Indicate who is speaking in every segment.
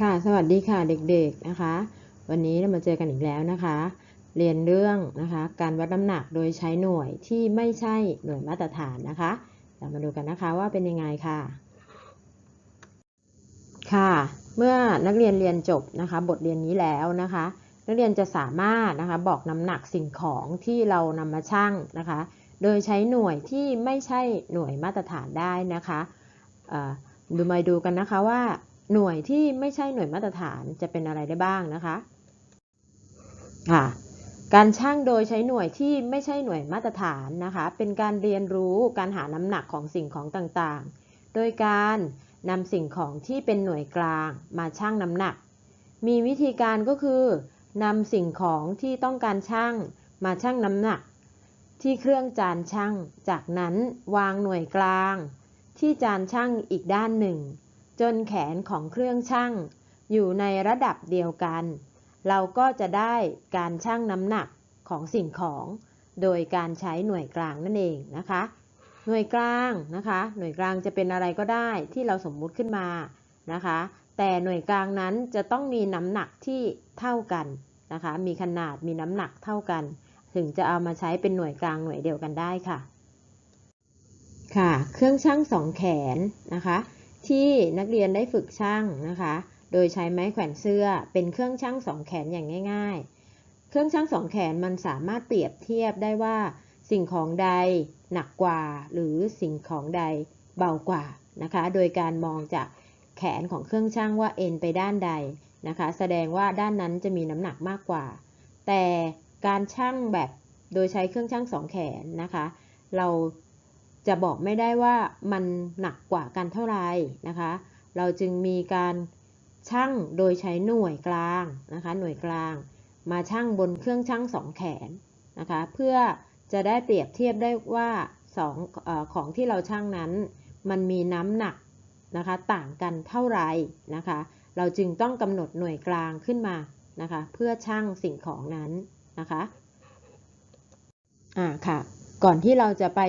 Speaker 1: ค่ะ สวัสดีค่ะเด็กๆนะคะ วันนี้เรามาเจอกันอีกแล้วนะคะ เรียนเรื่องนะคะการวัดน้ำหนักโดยใช้หน่วยที่ไม่ใช่หน่วยมาตรฐานนะคะ เรามาดูกันนะคะว่าเป็นยังไงค่ะ ค่ะ เมื่อนักเรียนเรียนจบนะคะ บทเรียนนี้แล้วนะคะ นักเรียนจะสามารถนะคะบอกน้ำหนักสิ่งของที่เรานำมาชั่งนะคะ โดยใช้หน่วยที่ไม่ใช่หน่วยมาตรฐานได้นะคะดูมาดูกันนะคะว่า หน่วยที่ไม่ใช่หน่วยมาตรฐานจะเป็นอะไรได้บ้างนะคะค่ะการชั่งโดยใช้หน่วยที่ไม่ใช่หน่วยมาตรฐานนะคะ เป็นการเรียนรู้การหาน้ำหนักของสิ่งของต่างๆ โดยการนำสิ่งของที่เป็นหน่วยกลางมาชั่งน้ำหนัก มีวิธีการก็คือนำสิ่งของที่ต้องการชั่งมาชั่งน้ำหนัก ที่เครื่องจานชั่ง จากนั้นวางหน่วยกลาง ที่จานชั่งอีกด้านหนึ่ง จนแขนของเครื่องชั่ง อยู่ในระดับเดียวกัน เราก็จะได้การชั่งน้ำหนักของสิ่งของ โดยการใช้หน่วยกลางนั่นเองนะคะ หน่วยกลางนะคะ หน่วยกลางจะเป็นอะไรก็ได้ที่เราสมมุติขึ้นมานะคะ แต่หน่วยกลางนั้นจะต้องมีน้ำหนักที่เท่ากันนะคะ มีขนาดมีน้ำหนักเท่ากัน ถึงจะเอามาใช้เป็นหน่วยกลางหน่วยเดียวกันได้ค่ะ ค่ะ เครื่องชั่งสองแขนนะคะ ที่นักเรียนได้ฝึกชั่งนะคะ โดยใช้ไม้แขวนเสื้อเป็นเครื่องชั่งสองแขนอย่างง่าย ๆ เครื่องชั่งสองแขนมันสามารถเปรียบเทียบได้ว่า สิ่งของใดหนักกว่า หรือสิ่งของใดเบากว่านะคะ โดยการมองจากแขนของเครื่องชั่งว่าเอ็นไปด้านใดนะคะ แสดงว่าด้านนั้นจะมีน้ำหนักมากกว่า แต่การชั่งแบบโดยใช้เครื่องชั่งสองแขนนะคะ เรา จะบอกไม่ได้ว่ามันหนักกว่ากันเท่าไหร่นะคะ เราจึงมีการชั่งโดยใช้หน่วยกลางนะคะ หน่วยกลาง มาชั่งบนเครื่องชั่งสองแขนนะคะ เพื่อจะได้เปรียบเทียบได้ว่าสองอของที่เราชั่งนั้น มันมีน้ำหนักนะคะ ต่างกันเท่าไหร่นะคะ เราจึงต้องกำหนดหน่วยกลางขึ้นมานะคะ เพื่อชั่งสิ่งของนั้นนะคะอ่าค่ะ ก่อนที่เราจะไป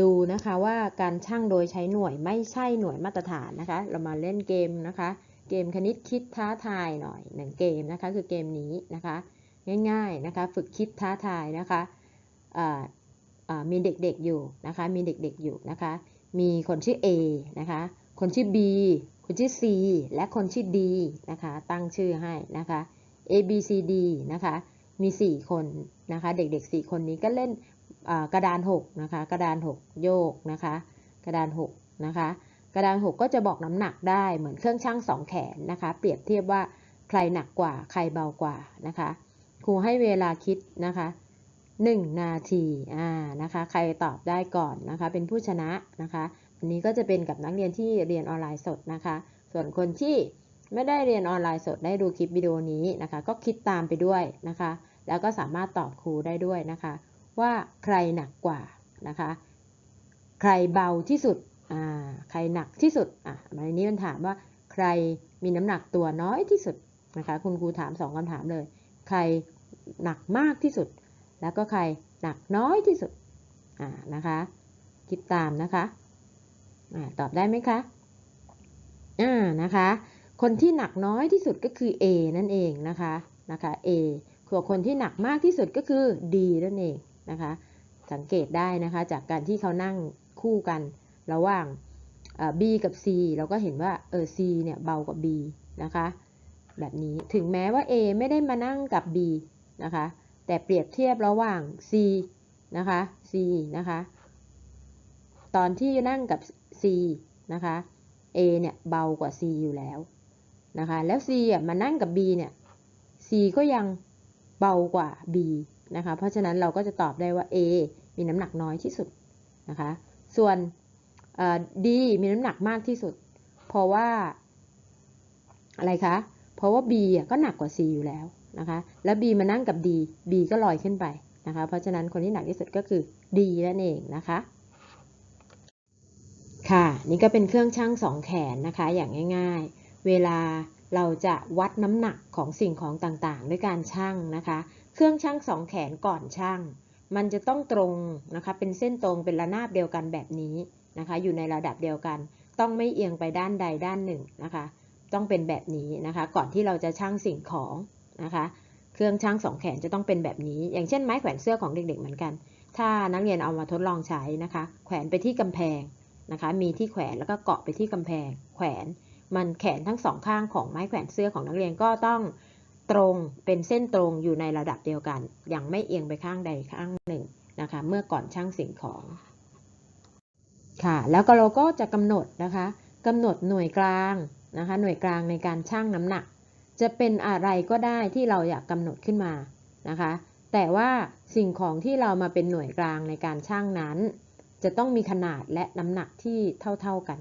Speaker 1: ดูนะคะว่าการชั่งโดยใช้หน่วยไม่ใช่หน่วยมาตรฐานนะคะ เรามาเล่นเกมนะคะ เกมคณิตคิดท้าทายหน่อยหนึ่งเกมนะคะ คือเกมนี้นะคะ ง่ายๆนะคะ ฝึกคิดท้าทายนะคะมีเด็กๆอยู่นะคะ มีเด็กๆอยู่นะคะ มีคนชื่อ A นะคะ คนชื่อ B คนชื่อ C และคนชื่อ D นะคะ ตั้งชื่อให้นะคะ A B C D นะคะ มี 4 คนนะคะ เด็กๆ 4 คนนี้ก็เล่น กระดาน 6 นะคะ กระดาน 6 โยกนะคะ กระดาน 6 นะคะ กระดาน 6 ก็จะบอกน้ำหนักได้เหมือนเครื่องชั่ง2 แขนนะคะ เปรียบเทียบว่าใครหนักกว่าใครเบากว่านะคะ ครูให้เวลาคิดนะคะ 1 นาทีอ่านะคะ ใครตอบได้ก่อนนะคะ เป็นผู้ชนะนะคะอันนี้ก็จะเป็นกับนักเรียนที่เรียนออนไลน์สดนะคะ ส่วนคนที่ไม่ได้เรียนออนไลน์สดได้ดูคลิปวิดีโอนี้นะคะ ก็คิดตามไปด้วยนะคะ แล้วก็สามารถตอบครูได้ด้วยนะคะ ว่าใครหนักกว่านะคะ ใครเบาที่สุดอ่าใครหนักที่สุดอะในนี้มันถามว่าใครมีน้ำหนักตัวน้อยที่สุดนะคะ คุณครูถามสองคำถามเลย ใครหนักมากที่สุด แล้วก็ใครหนักน้อยที่สุดอ่านะคะคิดตามนะคะอ่าตอบได้ไหมคะอ่านะคะ คนที่หนักน้อยที่สุดก็คือ A นั่นเองนะคะนะคะ A ส่วนคนที่หนักมากที่สุดก็คือ D นั่นเอง นะคะ สังเกตได้นะคะจากการที่เขานั่งคู่กันระหว่าง B กับ C เราก็เห็นว่าเออ C เนี่ยเบากว่า B นะคะ แบบนี้ถึงแม้ว่า A ไม่ได้มานั่งกับ B นะคะ แต่เปรียบเทียบระหว่าง C นะคะ C นะคะ ตอนที่นั่งกับ C นะคะ A เนี่ยเบากว่า C อยู่แล้วนะคะ แล้ว C อะมานั่งกับ B เนี่ย C ก็ยังเบากว่า B นะคะ เพราะฉะนั้นเราก็จะตอบได้ว่า A มีน้ำหนักน้อยที่สุดนะคะ ส่วน D มีน้ำหนักมากที่สุด เพราะว่าอะไรคะ เพราะว่า B ก็หนักกว่า C อยู่แล้วนะคะ แล้ว B มานั่งกับ D B ก็ลอยขึ้นไปนะคะ เพราะฉะนั้นคนที่หนักที่สุดก็คือ D นั่นเองนะคะ ค่ะ นี่ก็เป็นเครื่องชั่งสองแขนนะคะ อย่างง่าย ๆ เวลา เราจะวัดน้ำหนักของสิ่งของต่างๆ ด้วยการชั่งนะคะ เครื่องชั่งสองแขนก่อนชั่ง มันจะต้องตรงนะคะ เป็นเส้นตรงเป็นระนาบเดียวกันแบบนี้นะคะ อยู่ในระดับเดียวกัน ต้องไม่เอียงไปด้านใดด้านหนึ่งนะคะ ต้องเป็นแบบนี้นะคะ ก่อนที่เราจะชั่งสิ่งของนะคะ เครื่องชั่งสองแขนจะต้องเป็นแบบนี้ อย่างเช่นไม้แขวนเสื้อของเด็กๆเหมือนกัน ถ้านักเรียนเอามาทดลองใช้นะคะ แขวนไปที่กำแพงนะคะ มีที่แขวนแล้วก็เกาะไปที่กำแพง แขวน มันแขนทั้งสองข้างของไม้แขวนเสื้อของนักเรียนก็ต้องตรงเป็นเส้นตรงอยู่ในระดับเดียวกันยังไม่เอียงไปข้างใดข้างหนึ่งนะคะ เมื่อก่อนชั่งสิ่งของค่ะ แล้วก็เราก็จะกำหนดนะคะกำหนดหน่วยกลางนะคะ หน่วยกลางในการชั่งน้ำหนัก จะเป็นอะไรก็ได้ที่เราอยากกำหนดขึ้นมานะคะ แต่ว่าสิ่งของที่เรามาเป็นหน่วยกลางในการชั่งนั้น จะต้องมีขนาดและน้ำหนักที่เท่าๆกัน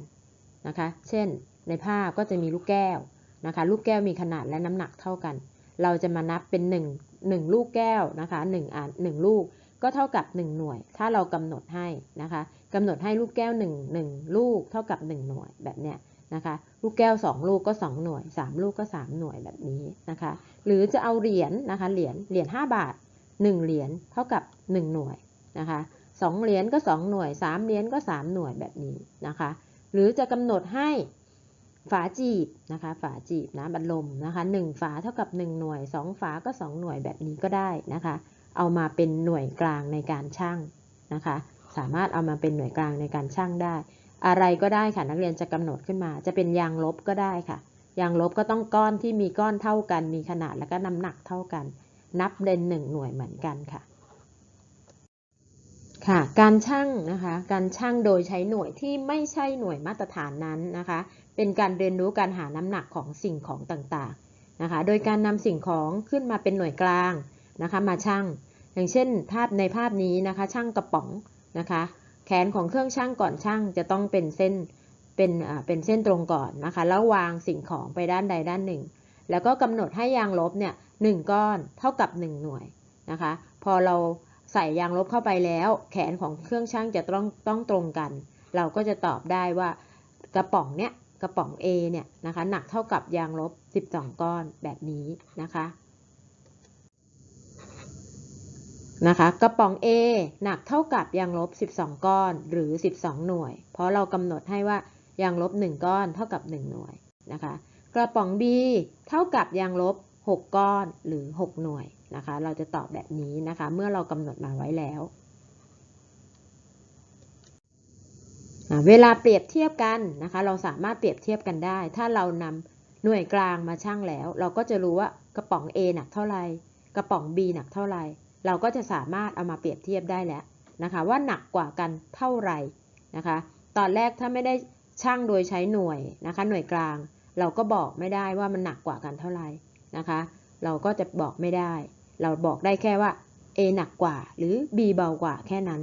Speaker 1: นะคะ เช่น ในภาพก็จะมีลูกแก้วนะคะ ลูกแก้วมีขนาดและน้ำหนักเท่ากัน เราจะมานับเป็น1 1ลูกแก้วนะคะ1อัน1ลูกก็เท่ากับ 1 หน่วย ถ้าเรากำหนดให้นะคะกำหนดให้ลูกแก้ว 1 1 ลูกเท่ากับ 1 หน่วยแบบเนี้ยนะคะ ลูกแก้ว 2 ลูกก็ 2 หน่วย 3 ลูกก็ 3 หน่วยแบบนี้นะคะ หรือจะเอาเหรียญนะคะ เหรียญ เหรียญ 5 บาท 1 เหรียญเท่ากับ 1 หน่วยนะคะ2เหรียญก็ 2 หน่วย 3 เหรียญก็ 3 หน่วยแบบนี้นะคะ หรือจะกำหนดให้ ฝาจีบนะคะฝาจีบนะบัดลมนะคะ1ฝาเท่ากับ 1 หน่วย 2 ฝาก็ 2 หน่วยแบบนี้ก็ได้นะคะ เอามาเป็นหน่วยกลางในการชั่งนะคะ สามารถเอามาเป็นหน่วยกลางในการชั่งได้ อะไรก็ได้ค่ะนักเรียนจะกำหนดขึ้นมา จะเป็นยางลบก็ได้ค่ะยางลบก็ต้องก้อนที่มีก้อนเท่ากัน มีขนาดและก็น้ำหนักเท่ากัน นับเป็นหนึ่งหน่วยเหมือนกันค่ะค่ะ การชั่งนะคะ การชั่งโดยใช้หน่วยที่ไม่ใช่หน่วยมาตรฐานนั้นนะคะ เป็นการเรียนรู้การหาน้ำหนักของสิ่งของต่างๆนะคะ โดยการนำสิ่งของขึ้นมาเป็นหน่วยกลางนะคะมาชั่ง อย่างเช่น ภาพในภาพนี้นะคะช่างกระป๋องนะคะ แขนของเครื่องช่างก่อนช่างจะต้องเป็นเส้นเป็นอ่าเป็นเส้นตรงก่อนนะคะ แล้ววางสิ่งของไปด้านใดด้านหนึ่ง แล้วก็กำหนดให้ยางลบเนี่ยหนึ่งก้อนเท่ากับ 1 หน่วยนะคะ พอเราใส่ยางลบเข้าไปแล้ว แขนของเครื่องช่างจะต้องต้องตรงกัน เราก็จะตอบได้ว่ากระป๋องเนี้ย กระป๋อง A เนี่ยนะคะหนักเท่ากับยางลบ 12 ก้อนแบบนี้นะคะนะคะกระป๋อง A หนักเท่ากับยางลบ 12 ก้อนหรือ 12 หน่วย เพราะเรากำหนดให้ว่ายางลบ 1 ก้อนเท่ากับ 1 หน่วยนะคะกระป๋อง B เท่ากับยางลบ 6 ก้อนหรือ 6 หน่วยนะคะเราจะตอบแบบนี้นะคะเมื่อเรากำหนดมาไว้แล้วอะ เวลาเปรียบเทียบกันนะคะ เราสามารถเปรียบเทียบกันได้ ถ้าเรานำหน่วยกลางมาชั่งแล้ว เราก็จะรู้ว่ากระป๋อง A หนักเท่าไหร่กระป๋อง B หนักเท่าไหร่เราก็จะสามารถเอามาเปรียบเทียบได้แล้วนะคะ ว่าหนักกว่ากันเท่าไหร่นะคะ ตอนแรกถ้าไม่ได้ชั่งโดยใช้หน่วยนะคะ หน่วยกลาง เราก็บอกไม่ได้ว่ามันหนักกว่ากันเท่าไหร่นะคะ เราก็จะบอกไม่ได้ เราบอกได้แค่ว่า A หนักกว่าหรือ B เบากว่าแค่นั้น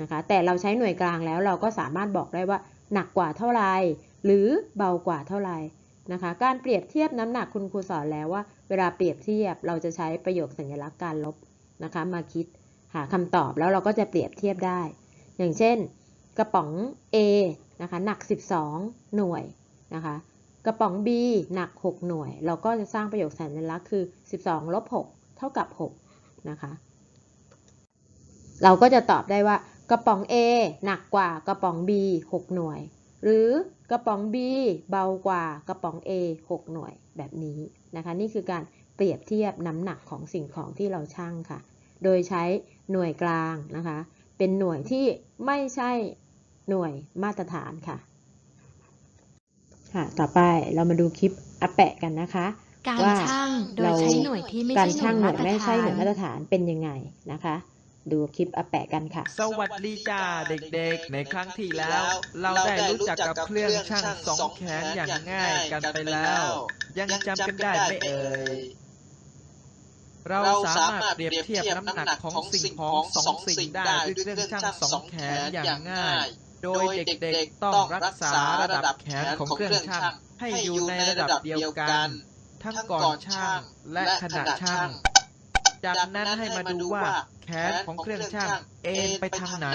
Speaker 1: นะคะแต่เราใช้หน่วยกลางแล้วเราก็สามารถบอกได้ว่าหนักกว่าเท่าไหร่หรือเบากว่าเท่าไหร่นะคะการเปรียบเทียบน้ำหนักคุณครูสอนแล้วว่า เวลาเปรียบเทียบเราจะใช้ประโยคสัญลักษณ์การลบนะคะมาคิดหาคำตอบแล้วเราก็จะเปรียบเทียบได้ อย่างเช่น กระป๋อง A นะคะหนัก 12 หน่วยนะคะกระป๋อง B หนัก 6 หน่วย เราก็จะสร้างประโยคสัญลักษณ์คือ 12ลบ6เท่ากับ6นะคะเราก็จะตอบได้ว่า กระป๋อง A หนักกว่ากระป๋อง B 6 หน่วย หรือกระป๋อง B เบากว่ากระป๋อง A 6 หน่วยแบบนี้นะคะ นี่คือการเปรียบเทียบน้ำหนักของสิ่งของที่เราชั่งค่ะ โดยใช้หน่วยกลางนะคะ เป็นหน่วยที่ไม่ใช่หน่วยมาตรฐานค่ะ ค่ะ ต่อไปเรามาดูคลิปอาแปะกันนะคะ
Speaker 2: การ
Speaker 1: ว่า
Speaker 2: ช่างโดย
Speaker 1: เรา
Speaker 2: ใช้หน่วยที่ไม่
Speaker 1: การ
Speaker 2: ใช่หน่
Speaker 1: ช่าวง
Speaker 2: ย
Speaker 1: หน่
Speaker 2: มา
Speaker 1: วย
Speaker 2: ตร
Speaker 1: ไม่ใช่
Speaker 2: ฐา
Speaker 1: หน่วย
Speaker 2: น
Speaker 1: มาตรฐานเป็นยังไงนะคะ ดูคลิปอาแปะกันค่ะ
Speaker 3: สวัสดีจ้าเด็กๆ ในครั้งที่แล้ว เราได้รู้จักกับเครื่องช่างสองแขนอย่างง่ายกันไปแล้ว ยังจำกันได้ไหมเอ่ยเราสามารถเปรียบเทียบน้ำหนักของสิ่งของสองสิ่งได้ด้วยเครื่องช่างสองแขนอย่างง่าย โดยเด็กๆต้องรักษาระดับแขนของเครื่องช่างให้อยู่ในระดับเดียวกัน ทั้งก่อนช่างและขณะช่าง จากนั้นให้มาดูว่า แขนของเครื่องช่างเอ็นไปทางไหน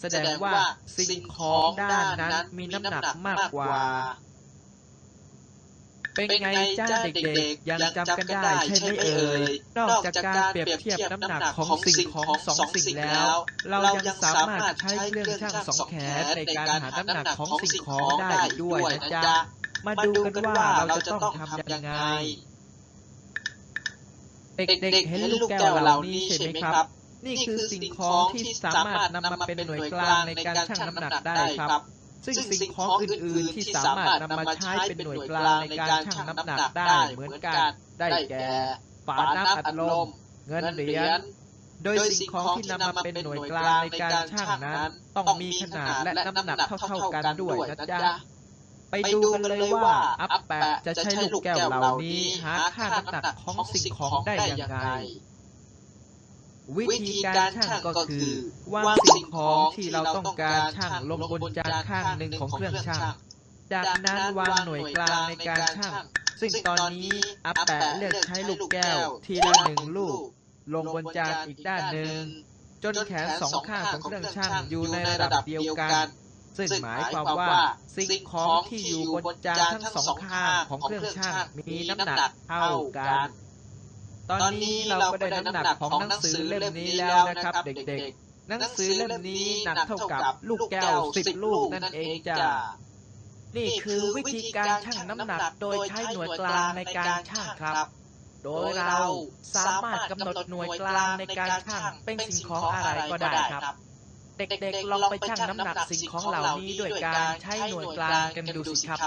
Speaker 3: แสดงว่าสิ่งของด้านนั้นมีน้ำหนักมากกว่า เป็นไงจ้าเด็กๆ ยังจำกันได้ใช่ไหมเอ่ย นอกจากการเปรียบเทียบน้ำหนักของสิ่งของสองสิ่งแล้ว เรายังสามารถใช้เครื่องช่างสองแขนในการหาน้ำหนักของสิ่งของได้ด้วยนะจ๊ะ มาดูกันว่าเราจะต้องทำยังไงเด็กๆเห็นลูกแก้วเหล่านี้ใช่ไหมครับ นี่คือสิ่งของที่สามารถนำมาเป็นหน่วยกลางในการชั่งน้ำหนักได้ครับ ซึ่งสิ่งของอื่นๆที่สามารถนำมาใช้เป็นหน่วยกลางในการชั่งน้ำหนักได้เหมือนกันได้แก่ฝาน้ำอัดลมเงินเหรียญโดยสิ่งของที่นำมาเป็นหน่วยกลางในการชั่งนั้น ต้องมีขนาดและน้ำหนักเท่าๆกันด้วยนะจ๊ะไปดูกันเลยว่าอัปแปะจะใช้ลูกแก้วเหล่านี้หาค่าน้ำหนักของสิ่งของได้ยังไง วิธีการชั่งก็คือวางสิ่งของที่เราต้องการชั่งลงบนจานข้างหนึ่งของเครื่องชั่งจากนั้นวางหน่วยกลางในการชั่งซึ่งตอนนี้อาแปะเลือกใช้ลูกแก้ว ทีละหนึ่งลูก ลงบนจานอีกด้านหนึ่งจนแขนสองข้างของเครื่องชั่งอยู่ในระดับเดียวกัน ซึ่งหมายความว่าสิ่งของที่อยู่บนจานทั้งสองข้างของเครื่องชั่งมีน้ำหนักเท่ากัน ตอนนี้เราก็ได้น้ำหนักของหนังสือเล่มนี้แล้วนะครับ เด็กๆ หนังสือเล่มนี้หนักเท่ากับลูกแก้วสิบลูกนั่นเองจ้ะนี่คือวิธีการชั่งน้ำหนักโดยใช้หน่วยกลางในการชั่งครับ โดยเราสามารถกำหนดหน่วยกลางในการชั่งเป็นสิ่งของอะไรก็ได้ครับ เด็กๆลองไปชั่งน้ำหนักสิ่งของเหล่านี้ด้วยการใช้หน่วยกลางกันดูสิครับ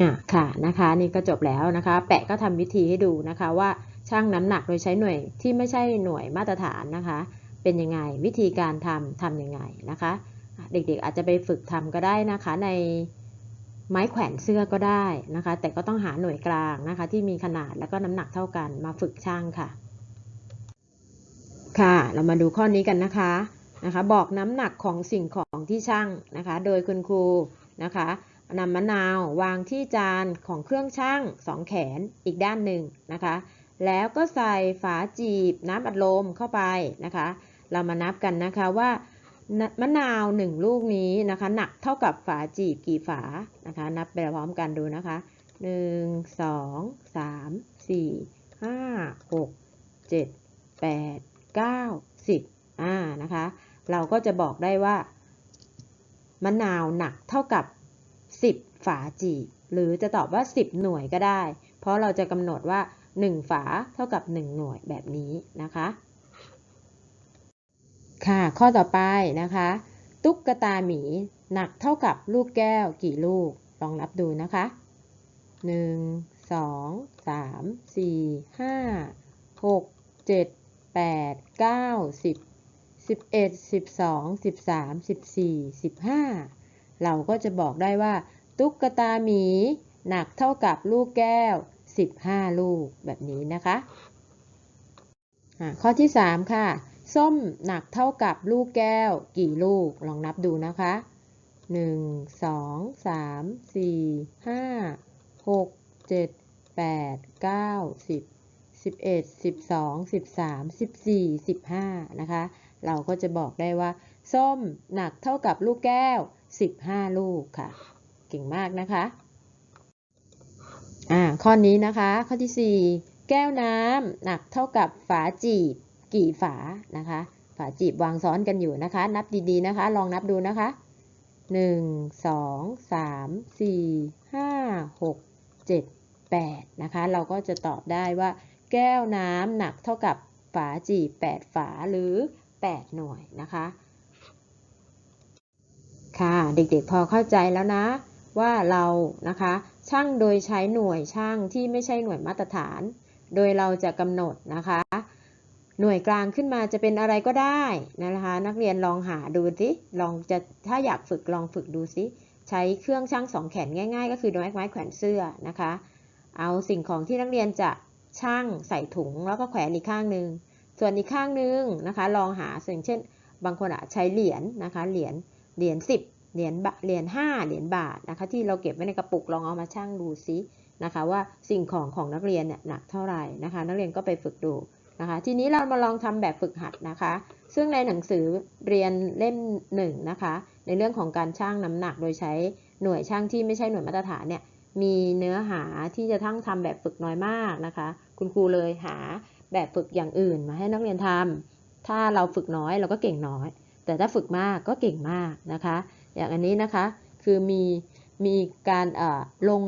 Speaker 1: อะค่ะนะคะนี่ก็จบแล้วนะคะ แปะก็ทำวิธีให้ดูนะคะว่าชั่งน้ำหนักโดยใช้หน่วยที่ไม่ใช่หน่วยมาตรฐานนะคะ เป็นยังไงวิธีการทำทำยังไงนะคะอะเด็กๆอาจจะไปฝึกทำก็ได้นะคะในไม้แขวนเสื้อก็ได้นะคะ แต่ก็ต้องหาหน่วยกลางนะคะ ที่มีขนาดแล้วก็น้ำหนักเท่ากันมาฝึกช่างค่ะ ค่ะ เรามาดูข้อนี้กันนะคะนะคะ บอกน้ำหนักของสิ่งของที่ช่างนะคะ โดยคุณครูนะคะ นำมะนาววางที่จานของเครื่องช่างสองแขนอีกด้านหนึ่งนะคะ แล้วก็ใส่ฝาจีบน้ำอัดลมเข้าไปนะคะ เรามานับกันนะคะว่ามะนาวหนึ่งลูกนี้นะคะหนักเท่ากับฝาจีบกี่ฝานะคะ นับไปพร้อมกันดูนะคะหนึ่งสองสามสี่ห้าหกเจ็ดแปดเก้าสิบอ่านะคะ เราก็จะบอกได้ว่ามะนาวหนักเท่ากับ 10 ฝาจีบหรือจะตอบว่า 10 หน่วยก็ได้ เพราะเราจะกำหนดว่า 1 ฝาเท่ากับ 1 หน่วยแบบนี้นะคะ ค่ะ ข้อต่อไปนะคะ ตุ๊กตาหมีหนักเท่ากับลูกแก้วกี่ลูก ลองนับดูนะคะ 1 2 3 4 5 6 7 8 9 10 11 12 13 14 15 เราก็จะบอกได้ว่า ตุ๊กตาหมี หนักเท่ากับลูกแก้ว 15 ลูกแบบนี้นะคะะข้อที่ 3 ค่ะ ส้มหนักเท่ากับลูกแก้ว กี่ลูกลองนับดูนะคะ 1 2 3 4 5 6 7 8 9 10 11 12 13 14 15นะคะ เราก็จะบอกได้ว่า ส้มหนักเท่ากับลูกแก้ว 15 ลูกค่ะ ก่งมากนะคะ อ่า ข้อนี้นะคะ ข้อที่ 4 แก้วน้ำหนักเท่ากับฝาจีบกี่ฝานะคะ ฝาจีบวางซ้อนกันอยู่นะคะ นับดีๆนะคะ ลองนับดูนะคะ 1 2 3 4 5 6 7 8นะคะ เราก็จะตอบได้ว่า แก้วน้ำหนักเท่ากับฝาจีบ 8 ฝาหรือ 8 หน่วยนะคะค่ะ เด็กๆพอเข้าใจแล้วนะ ว่าเรานะคะช่างโดยใช้หน่วยช่างที่ไม่ใช่หน่วยมาตรฐาน โดยเราจะกำหนดนะคะ หน่วยกลางขึ้นมาจะเป็นอะไรก็ได้นะคะ นักเรียนลองหาดูสิลองจะถ้าอยากฝึกลองฝึกดูสิใช้เครื่องช่างสองแขนง่ายๆ ก็คือไม้ไม้แขวนเสื้อนะคะ เอาสิ่งของที่นักเรียนจะช่างใส่ถุงแล้วก็แขวนอีกข้างหนึ่งส่วนอีกข้างหนึ่งนะคะ ลองหาสิ่งเช่น บางคนอาจใช้เหรียญนะคะเหรียญเหรียญสิบ เหรียญบาเหรียญห้าเหรียญบาทนะคะที่เราเก็บไว้ในกระปุกลองเอามาชั่งดูซินะคะว่าสิ่งของของนักเรียนเนี่ยหนักเท่าไหร่นะคะนักเรียนก็ไปฝึกดูนะคะทีนี้เรามาลองทำแบบฝึกหัดนะคะ ซึ่งในหนังสือเรียนเล่มหนึ่งนะคะ ในเรื่องของการชั่งน้ำหนักโดยใช้หน่วยชั่งที่ไม่ใช่หน่วยมาตรฐานเนี่ยมีเนื้อหาที่จะทั้งทำแบบฝึกน้อยมากนะคะ คุณครูเลยหาแบบฝึกอย่างอื่นมาให้นักเรียนทำถ้าเราฝึกน้อยเราก็เก่งน้อย แต่ถ้าฝึกมากก็เก่งมากนะคะ อย่างอันนี้นะคะคือมีมีการลง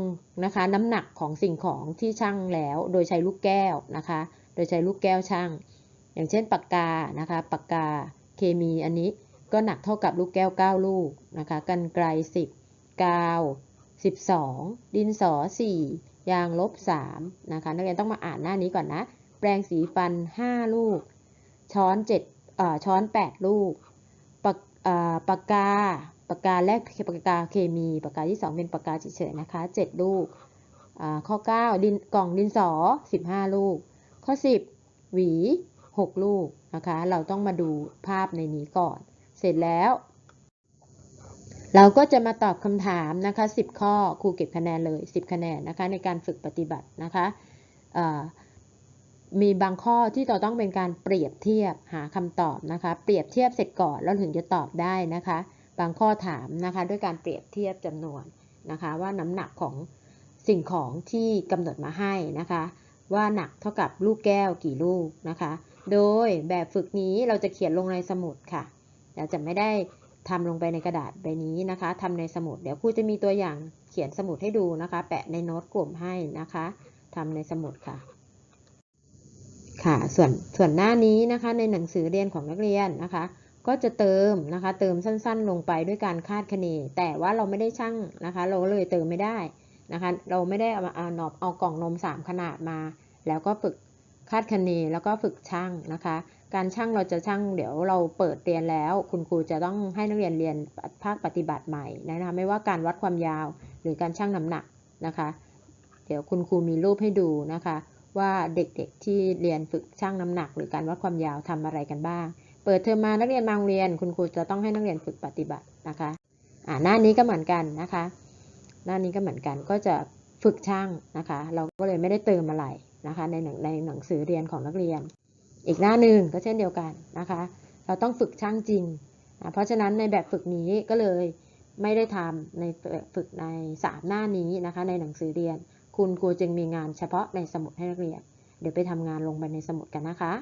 Speaker 1: นะคะน้ำหนักของสิ่งของที่ชั่งแล้ว โดยใช้ลูกแก้วนะคะ โดยใช้ลูกแก้วชั่งอย่างเช่นปากกานะคะปากกาเคมีอันนี้ก็หนักเท่ากับลูกแก้ว 9 ลูกนะคะกันไกล 10 กาว 12 ดินสอ 4 ยางลบ 3 นะคะนักเรียนต้องมาอ่านหน้านี้ก่อนนะ แปรงสีฟัน 5 ลูก ช้อน7เอ่อช้อน 8 ลูกปากปากกา ปากกาแรกปากกาเคมีปากกาที่ 2 เป็นปากกาเฉยๆนะคะ7ลูกข้อ 9 ดินกล่องดินสอ 15 ลูก ข้อ 10 หวี 6 ลูกนะคะ เราต้องมาดูภาพในนี้ก่อน เสร็จแล้ว เราก็จะมาตอบคำถามนะคะ 10 ข้อครูเก็บคะแนนเลย 10 คะแนนนะคะในการฝึกปฏิบัตินะคะมีบางข้อที่เราต้องเป็นการเปรียบเทียบหาคำตอบนะคะ เปรียบเทียบเสร็จก่อนแล้วถึงจะตอบได้นะคะ บางข้อถามนะคะด้วยการเปรียบเทียบจำนวนนะคะว่าน้ำหนักของสิ่งของที่กำหนดมาให้นะคะ ว่าหนักเท่ากับลูกแก้วกี่ลูกนะคะ โดยแบบฝึกนี้เราจะเขียนลงในสมุดค่ะเราจะไม่ได้ทำลงไปในกระดาษใบนี้นะคะทำในสมุดเดี๋ยวครูจะมีตัวอย่างเขียนสมุดให้ดูนะคะ แปะในโน้ตกลุ่มให้นะคะทำในสมุดค่ะ ค่ะส่วนส่วนหน้านี้นะคะในหนังสือเรียนของนักเรียนนะคะ ก็จะเติมนะคะ เติมสั้นๆ ลงไปด้วยการคาดคะเน แต่ว่าเราไม่ได้ชั่งนะคะ เราก็เลยเติมไม่ได้นะคะ เราไม่ได้เอาเอานอบเอากล่องนม 3 ขนาดมา แล้วก็ฝึกคาดคะเนแล้วก็ฝึกชั่งนะคะ การชั่งเราจะชั่งเดี๋ยวเราเปิดเรียนแล้ว คุณครูจะต้องให้นักเรียนเรียนภาคปฏิบัติใหม่นะคะไม่ว่าการวัดความยาวหรือการชั่งน้ำหนักนะคะ เดี๋ยวคุณครูมีรูปให้ดูนะคะ ว่าเด็กๆที่เรียนฝึกชั่งน้ำหนัก หรือการวัดความยาวทำอะไรกันบ้าง เปิดเทอมมานักเรียนมาโรงเรียน คุณครูจะต้องให้นักเรียนฝึกปฏิบัตินะคะอ่าหน้านี้ก็เหมือนกันนะคะ หน้านี้ก็เหมือนกันก็จะฝึกช่างนะคะ เราก็เลยไม่ได้เติมอะไรนะคะ ในหนังในหนังสือเรียนของนักเรียน อีกหน้าหนึ่งก็เช่นเดียวกันนะคะ เราต้องฝึกช่างจริงนะเพราะฉะนั้นในแบบฝึกนี้ก็เลยไม่ได้ทำในแบบฝึกใน3หน้านี้นะคะ ในหนังสือเรียน คุณครูจึงมีงานเฉพาะในสมุดให้นักเรียน เดี๋ยวไปทำงานลงไปในสมุดกันนะคะ